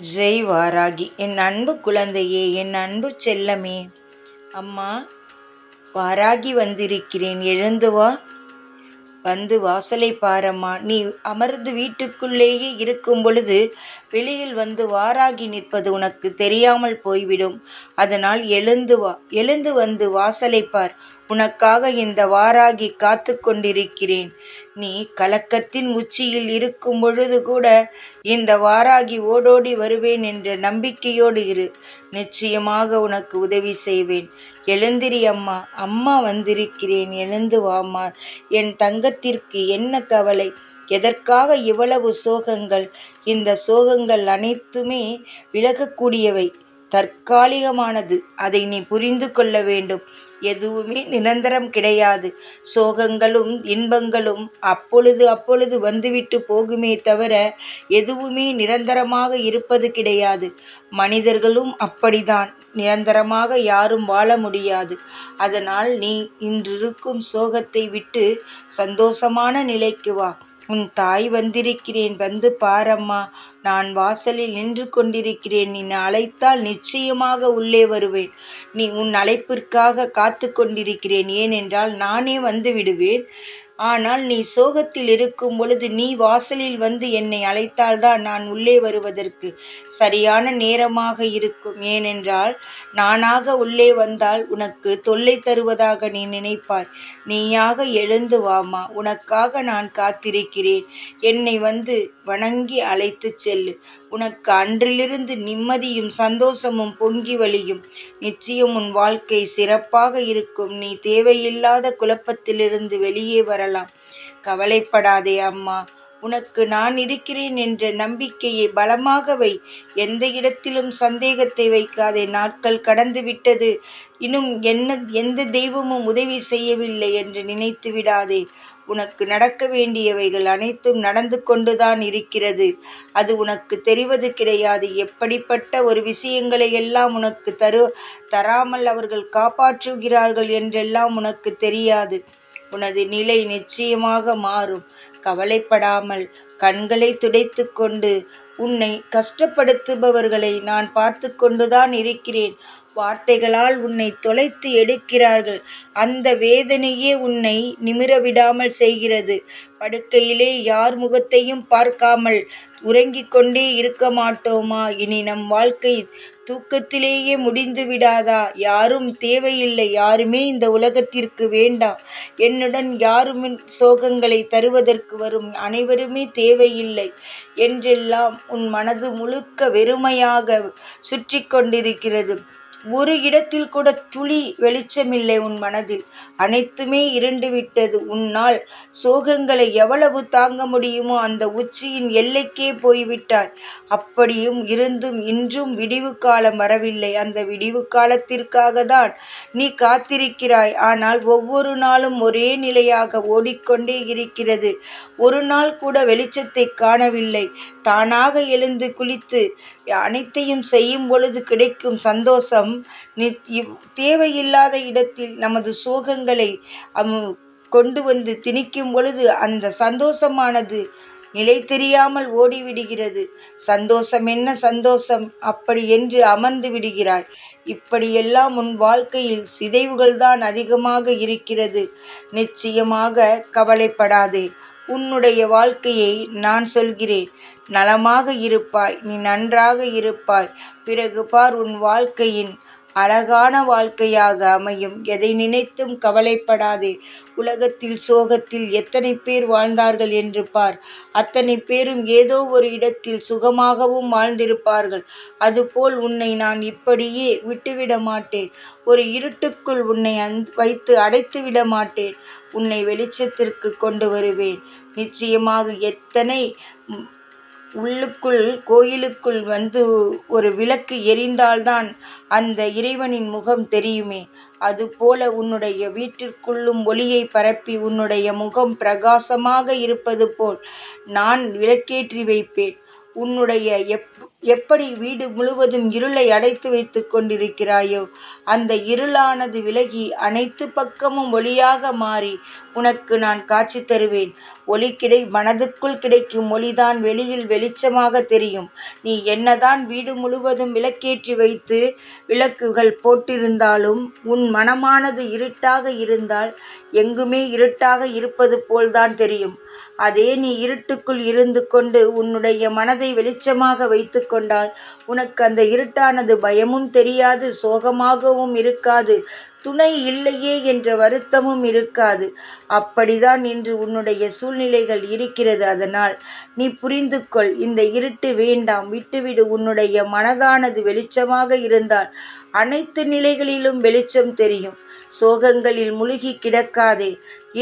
ஜெய் வாராகி என் அன்பு குழந்தையே என் அன்பு செல்லமே அம்மா வாராகி வந்திருக்கிறேன் எழுந்து வா வந்து வாசலை பாரம்மா. நீ அமர்ந்து வீட்டுக்குள்ளேயே இருக்கும் பொழுது வெளியில் வந்து வாராகி நிற்பது உனக்கு தெரியாமல் போய்விடும். அதனால் எழுந்து வா எழுந்து வந்து வாசலை பார் உனக்காக இந்த வாராகி காத்து கொண்டிருக்கிறேன். நீ கலக்கத்தின் உச்சியில் இருக்கும் பொழுது கூட இந்த வாராகி ஓடோடி வருவேன் என்ற நம்பிக்கையோடு இரு. நிச்சயமாக உனக்கு உதவி செய்வேன். எழுந்திரி அம்மா அம்மா வந்திருக்கிறேன். எழுந்து வாமா என் தங்கத்திற்கு என்ன கவலை? எதற்காக இவ்வளவு சோகங்கள்? இந்த சோகங்கள் அனைத்துமே விலகக்கூடியவை. தற்காலிகமானது. அதை நீ புரிந்து கொள்ள வேண்டும். எதுவுமே நிரந்தரம் கிடையாது. சோகங்களும் இன்பங்களும் அப்பொழுது அப்பொழுது வந்துவிட்டு போகுமே தவிர எதுவுமே நிரந்தரமாக இருப்பது கிடையாது. மனிதர்களும் அப்படிதான் நிரந்தரமாக யாரும் வாழ முடியாது. அதனால் நீ இன்றிருக்கும் சோகத்தை விட்டு சந்தோஷமான நிலைக்கு வா. உன் தாய் வந்திருக்கிறேன். வந்து பாரம்மா நான் வாசலில் நின்று கொண்டிருக்கிறேன். நீ அழைத்தால் நிச்சயமாக உள்ளே வருவேன். நீ உன் அழைப்பிற்காக காத்து கொண்டிருக்கிறேன். ஏனென்றால் நானே வந்து விடுவேன். ஆனால் நீ சோகத்தில் இருக்கும் பொழுது நீ வாசலில் வந்து என்னை அழைத்தால்தான் நான் உள்ளே வருவதற்கு சரியான நேரமாக இருக்கும். ஏனென்றால் நானாக உள்ளே வந்தால் உனக்கு தொல்லை தருவதாக நீ நினைப்பாய். நீயாக எழுந்து வாமா. உனக்காக நான் காத்திருக்கிறேன். என்னை வந்து வணங்கி அழைத்து செல்லு. உனக்கு அன்றிலிருந்து நிம்மதியும் சந்தோஷமும் பொங்கி வழியும். நிச்சயம் உன் வாழ்க்கை சிறப்பாக இருக்கும். நீ தேவையில்லாத குழப்பத்திலிருந்து வெளியே வர வரலாம் கவலைப்படாதே அம்மா. உனக்கு நான் இருக்கிறேன் என்ற நம்பிக்கையை பலமாக வை. எந்த இடத்திலும் சந்தேகத்தை வைக்காதே. நாட்கள் கடந்து விட்டது. இன்னும் என்ன எந்த தெய்வமும் உதவி செய்யவில்லை என்று நினைத்து விடாதே. உனக்கு நடக்க வேண்டியவைகள் அனைத்தும் நடந்து கொண்டுதான் இருக்கிறது. அது உனக்கு தெரிவது கிடையாது. எப்படிப்பட்ட ஒரு விஷயங்களை எல்லாம் உனக்கு தரு தராமல் அவர்கள் காப்பாற்றுகிறார்கள் என்றெல்லாம் உனக்கு தெரியாது. உனது நிலை நிச்சயமாக மாறும். கவலைப்படாமல் கண்களை துடைத்து கொண்டு உன்னை கஷ்டப்படுத்துபவர்களை நான் பார்த்து கொண்டுதான் இருக்கிறேன். வார்த்தைகளால் உன்னை தொலைத்து எடுக்கிறார்கள். அந்த வேதனையே உன்னை நிமிர விடாமல் செய்கிறது. படுக்கையிலே யார் முகத்தையும் பார்க்காமல் உறங்கிக் கொண்டே இருக்க மாட்டோமா? இனி நம் வாழ்க்கை தூக்கத்திலேயே முடிந்து விடாதா யாரும் தேவையில்லை. யாருமே இந்த உலகத்திற்கு வேண்டாம். என்னுடன் யாரும் சோகங்களை தருவதற்கு வரும் அனைவருமே தேவையில்லை. என்றெல்லாம் உன் மனது முழுக்க வெறுமையாக சுற்றி கொண்டிருக்கிறது. ஒரு இடத்தில் கூட துளி வெளிச்சமில்லை உன் மனதில். அனைத்துமே இருண்டு விட்டது உன்னால். சோகங்களை எவ்வளவு தாங்க முடியுமோ அந்த உச்சியின் எல்லைக்கே போய்விட்டாய். அப்படியும் இருந்தும் இன்றும் விடிவு காலம் வரவில்லை. அந்த விடிவு காலத்திற்காக தான் நீ காத்திருக்கிறாய். ஆனால் ஒவ்வொரு நாளும் ஒரே நிலையாக ஓடிக்கொண்டே இருக்கிறது. ஒரு நாள் கூட வெளிச்சத்தை காணவில்லை. தானாக எழுந்து குளித்து அனைத்தையும் செய்யும் பொழுது கிடைக்கும் சந்தோஷம் தேவையில்லாத இடத்தில் நமது சோகங்களை கொண்டு வந்து திணிக்கும் பொழுது அந்த சந்தோஷமானது நிலை தெரியாமல் ஓடிவிடுகிறது. சந்தோஷம் என்ன சந்தோஷம்? அப்படி என்று அமர்ந்து விடுகிறாய் இப்படியெல்லாம் உன் வாழ்க்கையில் சிதைவுகள் தான் அதிகமாக இருக்கிறது. நிச்சயமாக கவலைப்படாதே. உன்னுடைய வாழ்க்கையை நான் சொல்கிறேன். நலமாக இருப்பாய் நீ நன்றாக இருப்பாய். பிறகு பார் உன் வாழ்க்கையின் அழகான வாழ்க்கையாக அமையும். எதை நினைத்தும் கவலைப்படாதே. உலகத்தில் சோகத்தில் எத்தனை பேர் வாழ்ந்தார்கள் என்று பார். அத்தனை பேரும் ஏதோ ஒரு இடத்தில் சுகமாகவும் வாழ்ந்திருப்பார்கள். அதுபோல் உன்னை நான் இப்படியே விட்டுவிட மாட்டேன். ஒரு இருட்டுக்குள் உன்னை அந் வைத்து அடைத்து விட மாட்டேன். உன்னை வெளிச்சத்திற்கு கொண்டு வருவேன். நிச்சயமாக எத்தனை உள்ளுக்குள் கோயிலுக்குள் வந்து ஒரு விளக்கு எரிந்தால்தான் அந்த இறைவனின் முகம் தெரியுமே. அதுபோல உன்னுடைய வீட்டிற்குள்ளும் ஒளியை பரப்பி உன்னுடைய முகம் பிரகாசமாக இருப்பது போல் நான் விளக்கேற்றி வைப்பேன். உன்னுடைய எப் எப்படி வீடு முழுவதும் இருளை அடைத்து வைத்து கொண்டிருக்கிறாயோ அந்த இருளானது விலகி அனைத்து பக்கமும் ஒளியாக மாறி உனக்கு நான் காட்சி தருவேன். ஒளி கிடை மனதுக்குள் கிடைக்கும் ஒளிதான் வெளியில் வெளிச்சமாக தெரியும். நீ என்னதான் வீடு முழுவதும் விளக்கேற்றி வைத்து விளக்குகள் போட்டிருந்தாலும் உன் மனமானது இருட்டாக இருந்தால் எங்குமே இருட்டாக இருப்பது போல்தான் தெரியும். அதே நீ இருட்டுக்குள் இருந்து கொண்டு உன்னுடைய மனதை வெளிச்சமாக வைத்து கொண்டால் உனக்கு அந்த இருட்டானது பயமும் தெரியாது சோகமாகவும் இருக்காது. துணை இல்லையே என்ற வருத்தமும் இருக்காது. அப்படிதான் இன்று உன்னுடைய சூழ்நிலைகள் இருக்கிறது. அதனால் நீ புரிந்து கொள் இந்த இருட்டு வேண்டாம். விட்டுவிடு உன்னுடைய மனதானது வெளிச்சமாக இருந்தால் அனைத்து நிலைகளிலும் வெளிச்சம் தெரியும். சோகங்களில் முழுகி கிடக்காதே.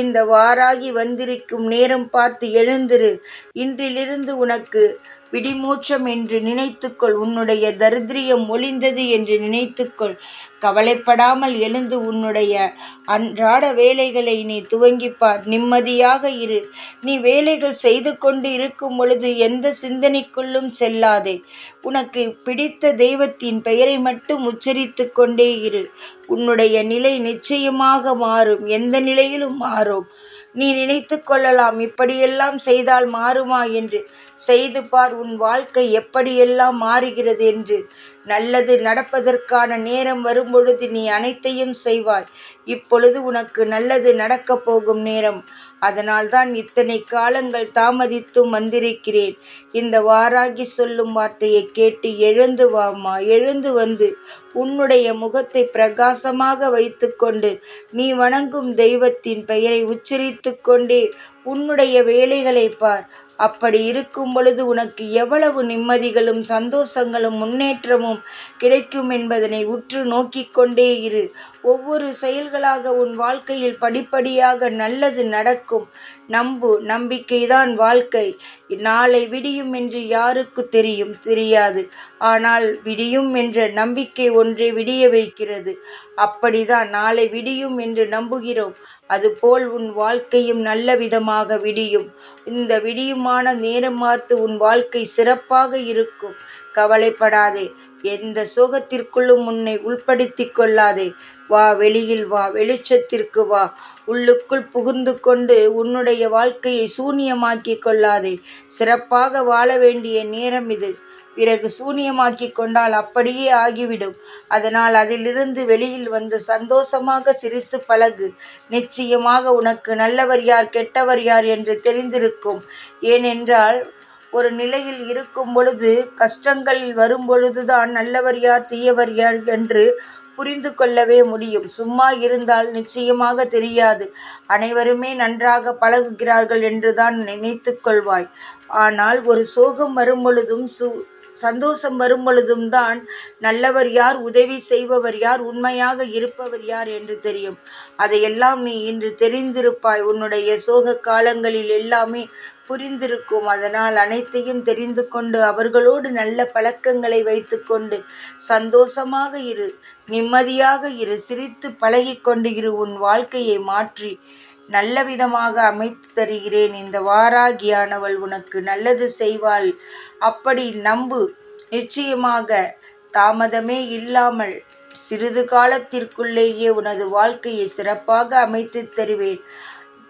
இந்த வாராகி வந்திருக்கும் நேரம் பார்த்து எழுந்திரு. இன்றிலிருந்து உனக்கு விடிமூச்சம் என்று நினைத்துக்கொள். உன்னுடைய தரித்திரியம் ஒளிந்தது என்று நினைத்துக்கொள். கவலைப்படாமல் எழுந்து உன்னுடைய அன்றாட வேலைகளை நீ துவங்கிப்பார். நிம்மதியாக இரு. நீ வேலைகள் செய்து கொண்டு இருக்கும் பொழுது எந்த சிந்தனைக்குள்ளும் செல்லாதே. உனக்கு பிடித்த தெய்வத்தின் பெயரை மட்டும் உச்சரித்து கொண்டே இரு. உன்னுடைய நிலை நிச்சயமாக மாறும். எந்த நிலையிலும் மாறும். நீ நினைத்து கொள்ளலாம் இப்படியெல்லாம் செய்தால் மாறுமா என்று. செய்து பார் உன் வாழ்க்கை எப்படியெல்லாம் மாறுகிறது என்று. நல்லது நடப்பதற்கான நேரம் வரும்பொழுது நீ அனைத்தையும் செய்வாய். இப்பொழுது உனக்கு நல்லது நடக்கப் போகும் நேரம். அதனால்தான் இத்தனை காலங்கள் தாமதித்தும் வந்திருக்கிறேன். இந்த வாராகி சொல்லும் வார்த்தையை கேட்டு எழுந்து வாமா. எழுந்து வந்து உன்னுடைய முகத்தை பிரகாசமாக வைத்துக்கொண்டு நீ வணங்கும் தெய்வத்தின் பெயரை உச்சரித்து கொண்டே உன்னுடைய வேலைகளை பார். அப்படி இருக்கும் பொழுது உனக்கு எவ்வளவு நிம்மதிகளும் சந்தோஷங்களும் முன்னேற்றமும் கிடைக்கும் என்பதனை உற்று நோக்கிக் கொண்டே இரு. ஒவ்வொரு செயல்களாக உன் வாழ்க்கையில் படிப்படியாக நல்லது நடக்கும். நம்பு நம்பிக்கைதான் வாழ்க்கை. நாளை விடியும் என்று யாருக்கு தெரியும்? தெரியாது. ஆனால் விடியும் என்ற நம்பிக்கை ஒன்றே விடிய வைக்கிறது. அப்படிதான் நாளை விடியும் என்று நம்புகிறோம். அதுபோல் உன் வாழ்க்கையும் நல்ல விதமாக விடியும். இந்த விடியுமான நேரம் பார்த்து உன் வாழ்க்கை சிறப்பாக இருக்கும். கவலைப்படாதே. எந்த சோகத்திற்குள்ளும் உன்னை உள்படுத்தி கொள்ளாதே. வா வெளியில் வா வெளிச்சத்திற்கு வா. உள்ளுக்குள் புகுந்து கொண்டு உன்னுடைய வாழ்க்கையை சூனியமாக்கி கொள்ளாதே. சிறப்பாக வாழ வேண்டிய நேரம் இது. பிறகு சூனியமாக்கி கொண்டால் அப்படியே ஆகிவிடும். அதனால் அதிலிருந்து வெளியில் வந்து சந்தோஷமாக சிரித்து பழகு. நிச்சயமாக உனக்கு நல்லவர் யார் கெட்டவர் யார் என்று தெரிந்திருக்கும். ஏனென்றால் ஒரு நிலையில் இருக்கும் பொழுது கஷ்டங்கள் வரும் பொழுதுதான் நல்லவர் யார் தீயவர் யார் என்று புரிந்து கொள்ளவே முடியும். சும்மா இருந்தால் நிச்சயமாக தெரியாது. அனைவருமே நன்றாக பழகுகிறார்கள் என்றுதான் நினைத்து கொள்வாய். ஆனால் ஒரு சோகம் வரும் பொழுதும் சு சந்தோஷம் வரும் பொழுதும் தான் நல்லவர் யார் உதவி செய்பவர் யார் உண்மையாக இருப்பவர் யார் என்று தெரியும். அதையெல்லாம் நீ இன்று தெரிந்திருப்பாய். உன்னுடைய சோக காலங்களில் எல்லாமே புரிந்திருக்கும். அதனால் அனைத்தையும் தெரிந்து கொண்டு அவர்களோடு நல்ல பழக்கங்களை வைத்துக்கொண்டு சந்தோஷமாக இரு நிம்மதியாக இரு சிரித்து பழகி கொண்டு இரு. உன் வாழ்க்கையை மாற்றி நல்ல விதமாக அமைத்து தருகிறேன். இந்த வாராகியானவள் உனக்கு நல்லது செய்வாள். அப்படி நம்பு. நிச்சயமாக தாமதமே இல்லாமல் சிறிது காலத்திற்குள்ளேயே உனது வாழ்க்கையை சிறப்பாக அமைத்து தருவேன்.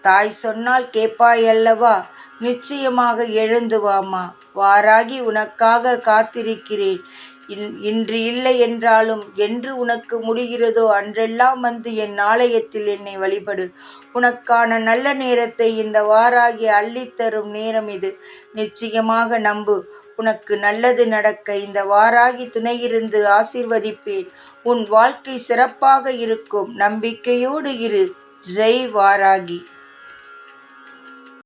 தாய் சொன்னால் கேட்பாய் அல்லவா? நிச்சயமாக எழுந்து வாமா. வாராகி உனக்காக காத்திருக்கிறேன். இன் இன்று இல்லை என்றாலும் என்று உனக்கு முடிகிறதோ அன்றெல்லாம் வந்து என் ஆலயத்தில் என்னை வழிபடு. உனக்கான நல்ல நேரத்தை இந்த வாராகி அள்ளித்தரும் நேரம் இது. நிச்சயமாக நம்பு. உனக்கு நல்லது நடக்க இந்த வாராகி துணையிருந்து ஆசிர்வதிப்பேன். உன் வாழ்க்கை சிறப்பாக இருக்கும். நம்பிக்கையோடு இரு. ஜெய் வாராகி.